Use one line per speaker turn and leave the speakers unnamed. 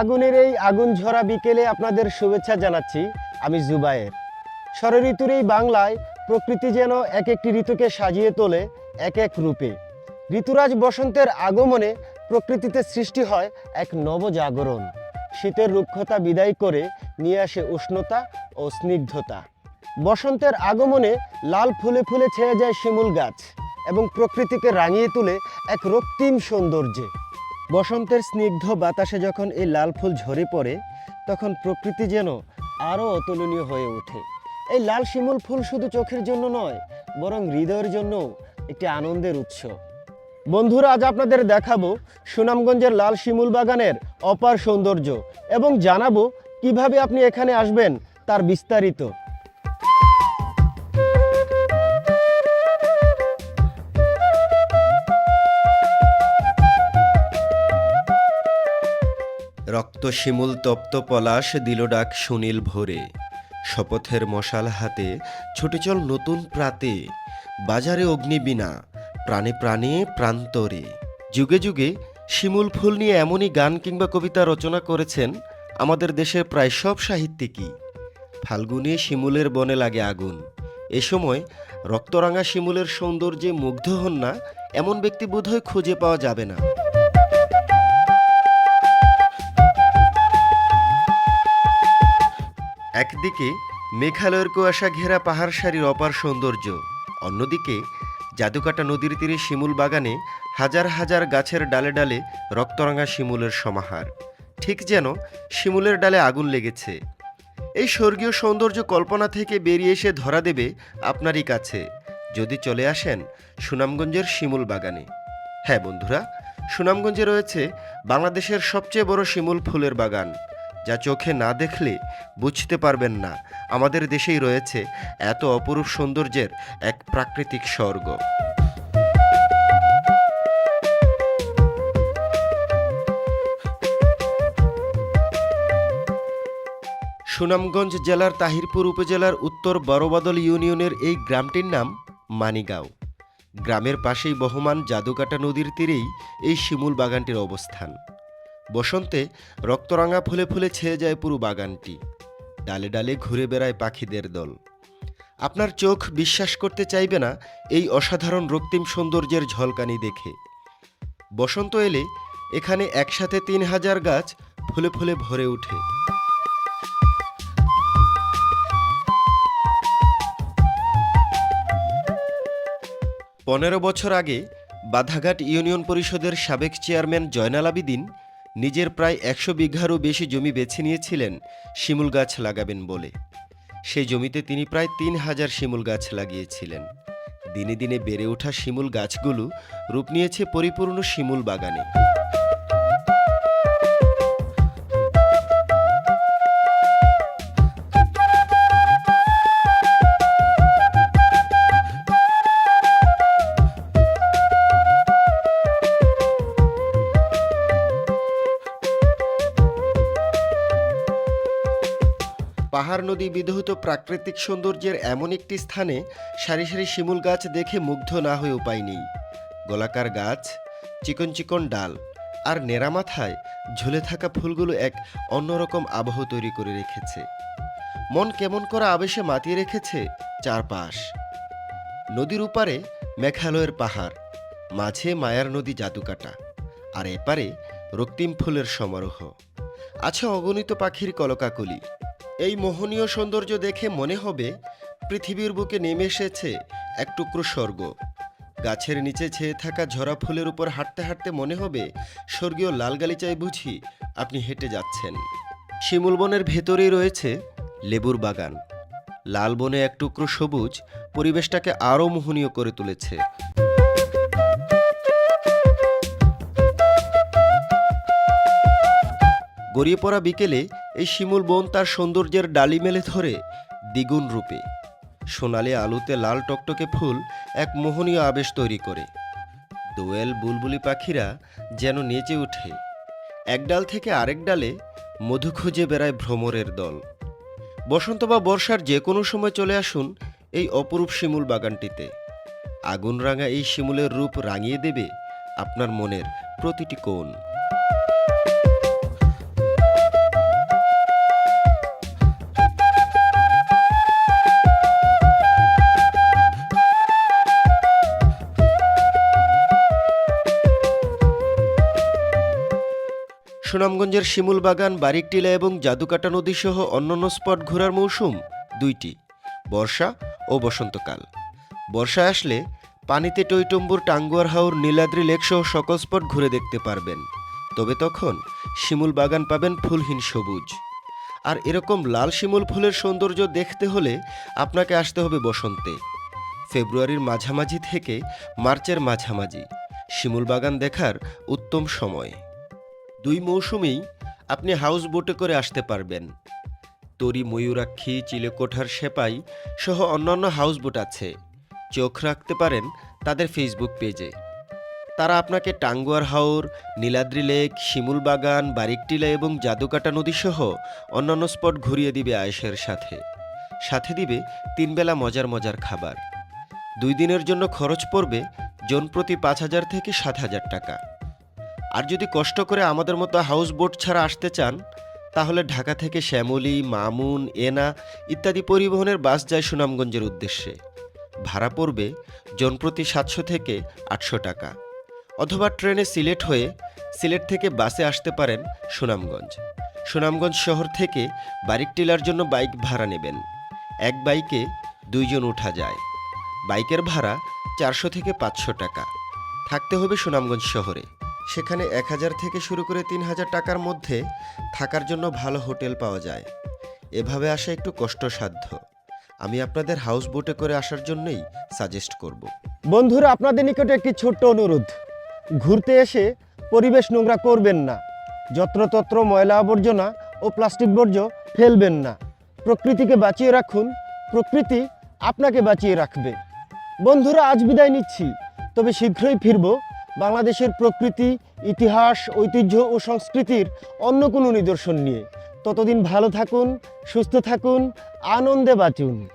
ফাগুনের এই আগুন ঝরা বিকেলে আপনাদের শুভেচ্ছা জানাচ্ছি, আমি জুবায়ের। ষড়ঋতুর এই বাংলায় প্রকৃতি যেন এক একটি ঋতুকে সাজিয়ে তোলে এক এক রূপে। ঋতুরাজ বসন্তের আগমনে প্রকৃতিতে সৃষ্টি হয় এক নবজাগরণ শীতের রুক্ষতা বিদায় করে নিয়ে আসে উষ্ণতা ও স্নিগ্ধতা। বসন্তের আগমনে লাল ফুলে ফুলে ছেয়ে যায় শিমুল গাছ এবং প্রকৃতিকে রাঙিয়ে তোলে এক রক্তিম সৌন্দর্যে। বসন্তের স্নিগ্ধ বাতাসে যখন এই লাল ফুল ঝরে পড়ে, তখন প্রকৃতি যেন আরও অতুলনীয় হয়ে ওঠে। এই লাল শিমুল ফুল শুধু চোখের জন্য নয়, বরং হৃদয়ের জন্য একটি আনন্দের উৎস। বন্ধুরা, আজ আপনাদের দেখাবো সুনামগঞ্জের লাল শিমুল বাগানের অপার সৌন্দর্য এবং জানাব কীভাবে আপনি এখানে আসবেন তার বিস্তারিত।
রক্ত শিমুল তপ্ত পলাশ দিল ডাক সুনীল ভোরে। শপথের মশাল হাতে ছুটে চল নতুন প্রাতে। বাজারে অগ্নিবীণা, প্রাণে প্রাণে প্রান্তরে। যুগে যুগে শিমুল ফুল নিয়ে এমনই গান কিংবা কবিতা রচনা করেছেন আমাদের দেশের প্রায় সব সাহিত্যিকই। ফাল্গুনে শিমুলের বনে লাগে আগুন। এ সময় রক্তরাঙা শিমুলের সৌন্দর্যে মুগ্ধ হন না, এমন ব্যক্তি বোধহয় খুঁজে পাওয়া যাবে না। একদিকে মেঘালয়ের কুয়াশা ঘেরা পাহাড় সারির অপার সৌন্দর্য, অন্যদিকে জাদুকাটা নদীর তীরে শিমুল বাগানে হাজার হাজার গাছের ডালে ডালে রক্তরাঙা শিমুলের সমাহার। ঠিক যেন শিমুলের ডালে আগুন লেগেছে। এই স্বর্গীয় সৌন্দর্য কল্পনা থেকে বেরিয়ে এসে ধরা দেবে আপনারই কাছে। যদি চলে আসেন সুনামগঞ্জের শিমুল বাগানে। হ্যাঁ বন্ধুরা, সুনামগঞ্জে রয়েছে বাংলাদেশের সবচেয়ে বড় শিমুল ফুলের বাগান। যা চোখে না দেখলে বুঝতে পারবেন না। আমাদের দেশেই রয়েছে এত অপরূপ সৌন্দর্যের এক প্রাকৃতিক স্বর্গ। সুনামগঞ্জ জেলার তাহিরপুর উপজেলার উত্তর বড়বাদল ইউনিয়নের এই গ্রামটির নাম মানিগাঁও। গ্রামের পাশেই বহমান জাদুকাটা নদীর তীরেই এই শিমুল বাগানটির অবস্থান। বসন্তে রক্তরাঙা ফুলে ফুলে ছেয়ে যায় পুরো বাগানটি। ডালে ডালে ঘুরে বেড়ায় পাখিদের দল। আপনার চোখ বিশ্বাস করতে চাইবে না এই অসাধারণ রক্তিম সৌন্দর্যের ঝলকানি দেখে। বসন্ত এলে এখানে একসাথে তিন হাজার গাছ ফুলে ফুলে ভরে ওঠে। পনেরো বছর আগে বাধাঘাট ইউনিয়ন পরিষদের সাবেক চেয়ারম্যান জয়নাল আবিদিন নিজের প্রায় একশো বিঘারও বেশি জমি বেছে নিয়েছিলেন, শিমুল গাছ লাগাবেন বলে। সেই জমিতে তিনি প্রায় তিন হাজার শিমুল গাছ লাগিয়েছিলেন। দিনে দিনে বেড়ে ওঠা শিমুল গাছগুলো রূপ নিয়েছে পরিপূর্ণ শিমুল বাগানে। পাহাড় নদী বিধৌত প্রাকৃতিক সৌন্দর্যের এমন একটি স্থানে সারি সারি শিমুল গাছ দেখে মুগ্ধ না হয়ে উপায় নেই। গোলাকার গাছ, চিকন চিকন ডাল আর নেড়া মাথায় ঝুলে থাকা ফুলগুলো এক অন্যরকম আবহ তৈরি করে রেখেছে। মন কেমন করা আবেশে মাতিয়ে রেখেছে চারপাশ। নদীর উপারে মেঘালয়ের পাহাড়, মাঝে মায়ার নদী জাদুকাটা আর এপারে রক্তিম ফুলের সমারোহ। আছে অগণিত পাখির কলকাকলি। এই মোহনীয় সৌন্দর্য দেখে মনে হবে পৃথিবীর বুকে নেমে এসেছে এক টুকরো স্বর্গ। গাছের নিচে ছেয়ে থাকা ঝরা ফুলের উপর হাঁটতে হাঁটতে মনে হবে, স্বর্গীয় লাল গালিচায় বুঝি আপনি হেঁটে যাচ্ছেন। শিমুল বনের ভেতরেই রয়েছে লেবুর বাগান। লাল বনে এক টুকরো সবুজ পরিবেশটাকে আরও মোহনীয় করে তুলেছে। গড়িয়ে পড়া বিকেলে এই শিমুল বন তার সৌন্দর্যের ডালি মেলে ধরে দ্বিগুণ রূপে। সোনালি আলুতে লাল টকটকে ফুল এক মোহনীয় আবেশ তৈরি করে। দোয়েল বুলবুলি পাখিরা যেন নেচে ওঠে। এক ডাল থেকে আরেক ডালে মধু খুঁজে বেড়ায় ভ্রমরের দল। বসন্ত বা বর্ষার যে কোনো সময় চলে আসুন এই অপরূপ শিমুল বাগানটিতে। আগুন রাঙা এই শিমুলের রূপ রাঙিয়ে দেবে আপনার মনের প্রতিটি কোণ। সুনামগঞ্জের শিমুল বাগান, বারিকটিলা এবং জাদুকাটা নদী সহ অন্যান্য স্পট ঘোরার মৌসুম দুইটি, বর্ষা ও বসন্তকাল। বর্ষা আসলে পানিতে টইটম্বুর টাঙ্গুয়ার হাওর, নীলাদ্রি লেক সহ সকল স্পট ঘুরে দেখতে পারবেন। তবে তখন শিমুল বাগান পাবেন ফুলহীন সবুজ। আর এরকম লাল শিমুল ফুলের সৌন্দর্য দেখতে হলে আপনাকে আসতে হবে বসন্তে। ফেব্রুয়ারির মাঝামাঝি থেকে মার্চের মাঝামাঝি। শিমুল বাগান দেখার উত্তম সময়। দুই মৌসুমেই আপনি হাউস বোটে করে আসতে পারবেন। তরি, ময়ূরাক্ষী, চিলেকোঠার সেপাই সহ অন্যান্য হাউস বোট আছে। চোখ রাখতে পারেন তাদের ফেসবুক পেজে তারা আপনাকে টাঙ্গুয়ার হাওর, নীলাদ্রি লেক, শিমুল বাগান বারিকটিলা এবং জাদুকাটা নদী সহ অন্যান্য স্পট ঘুরিয়ে দিবে আয়েশের সাথে। সাথে দিবে তিনবেলা মজার মজার খাবার। দুই দিনের জন্য খরচ পড়বে জন প্রতি পাঁচ হাজার থেকে সাত হাজার টাকা। আর যদি কষ্ট করে আমাদের মতো হাউস বোট ছাড়া আসতে চান, তাহলে ঢাকা থেকে শ্যামলী, মামুন, এনা ইত্যাদি পরিবহনের বাস যায় সুনামগঞ্জের উদ্দেশ্যে। ভাড়া পড়বে জনপ্রতি সাতশো থেকে আটশো টাকা। অথবা ট্রেনে সিলেট হয়ে সিলেট থেকে বাসে আসতে পারেন সুনামগঞ্জ। সুনামগঞ্জ শহর থেকে বারিক টিলার জন্য বাইক ভাড়া নেবেন। এক বাইকে দুইজন উঠা যায়। বাইকের ভাড়া চারশো থেকে পাঁচশো টাকা। থাকতে হবে সুনামগঞ্জ শহরে। সেখানে এক হাজার থেকে শুরু করে তিন হাজার টাকার মধ্যে থাকার জন্য ভালো হোটেল পাওয়া যায়। এভাবে আসা একটু কষ্টসাধ্য। আমি আপনাদের হাউস বোটে করে আসার জন্যই সাজেস্ট করব।
বন্ধুরা, আপনাদের নিকটে একটি ছোট্ট অনুরোধ। ঘুরতে এসে পরিবেশ নোংরা করবেন না। যত্রতত্র ময়লা আবর্জনা ও প্লাস্টিক বর্জ্য ফেলবেন না। প্রকৃতিকে বাঁচিয়ে রাখুন। প্রকৃতি আপনাকে বাঁচিয়ে রাখবে। বন্ধুরা, আজ বিদায় নিচ্ছি। তবে শীঘ্রই ফিরব বাংলাদেশের প্রকৃতি, ইতিহাস, ঐতিহ্য ও সংস্কৃতির অন্য কোনো নিদর্শন নিয়ে। ততদিন ভালো থাকুন, সুস্থ থাকুন, আনন্দে বাঁচুন।